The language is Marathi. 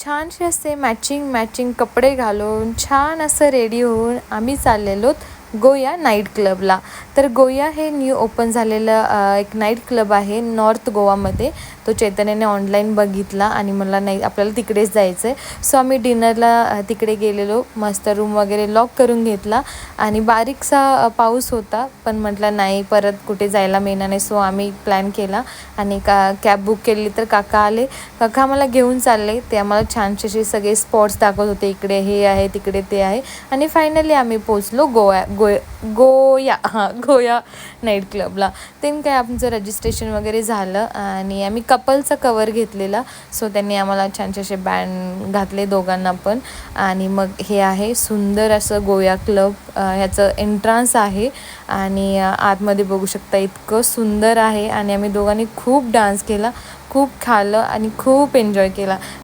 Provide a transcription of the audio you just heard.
छानसे असे मॅचिंग मॅचिंग कपडे घालून छान असं रेडी होऊन आम्ही चाललेलो. गोया नाईट क्लबला. तर गोया हे न्यू ओपन झालेलं एक नाईट क्लब आहे नॉर्थ गोवामध्ये. तो चैतन्याने ऑनलाईन बघितला आणि मला नाही आपल्याला तिकडेच जायचं आहे सो आम्ही डिनरला तिकडे गेलेलो. मस्त रूम वगैरे लॉक करून घेतला. आणि बारीकसा पाऊस होता पण म्हटलं नाही परत कुठे जायला मिळणार नाही. सो आम्ही प्लॅन केला आणि का कॅब बुक केली तर काका आले. काका आम्हाला घेऊन चालले. ते आम्हाला छानसे असे सगळे स्पॉट्स दाखवत होते. इकडे हे आहे तिकडे ते आहे. आणि फायनली आम्ही पोचलो गोवा गोय गोया हां गोया नाईट क्लबला तेन काय आमचं रजिस्ट्रेशन वगैरे झालं आणि आम्ही कपलचा कवर घेतलेला. सो त्यांनी आम्हाला छानसे असे बँड घातले दोघांना पण. आणि मग हे आहे सुंदर असं गोया क्लब ह्याचं एंट्रान्स आहे. आणि आतमध्ये बघू शकता इतकं सुंदर आहे. आणि आम्ही दोघांनी खूप डान्स केला खूप खाल्लं आणि खूप एन्जॉय केला.